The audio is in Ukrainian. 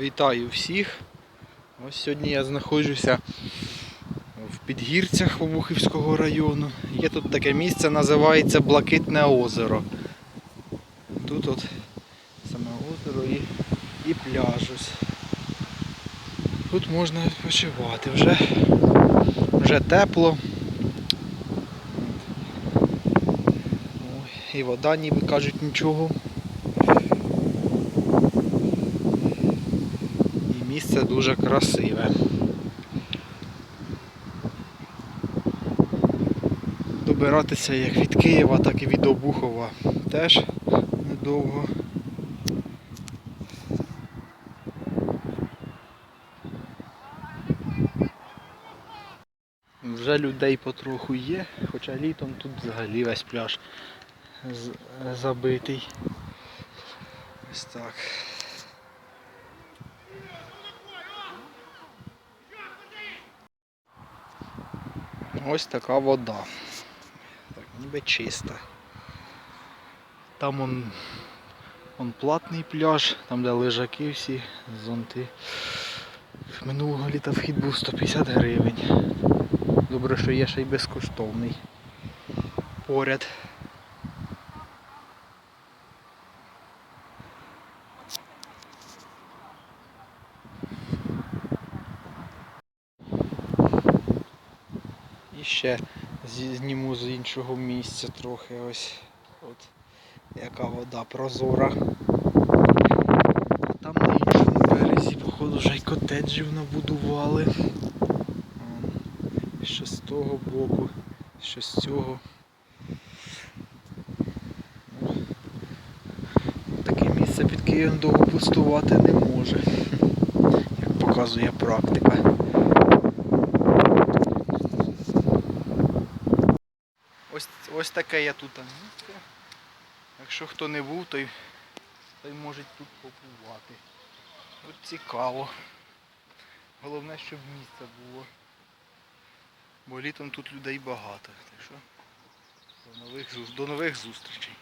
Вітаю всіх. Ось сьогодні я знаходжуся в підгірцях Обухівського району. Є тут таке місце, називається Блакитне озеро. Тут от саме озеро і, і пляж. Тут можна відпочивати вже. Вже тепло. І вода ніби кажуть нічого. І місце дуже красиве. Добиратися як від Києва, так і від Обухова теж недовго. Вже людей потроху є, хоча літом тут взагалі весь пляж забитий. Ось так. Ось така вода. Так, ніби чиста. Там он, он платний пляж, там де лежаки всі, зонти. Минулого літа вхід був 150 гривень. Добре, що є ще й безкоштовний. Поряд. І ще зніму з іншого місця трохи ось. От яка вода прозора. А там на іншому березі, походу, вже й котеджів набудували. Вон, Що з того боку, що з цього. Таке місце під Києвом довго пустувати не може, як показує практика. Ось, таке я тут місце. Якщо хто не був, той, той може тут побувати. Тут цікаво. Головне, щоб місце було. Бо літом тут людей багато. Так що до нових, до нових зустрічей.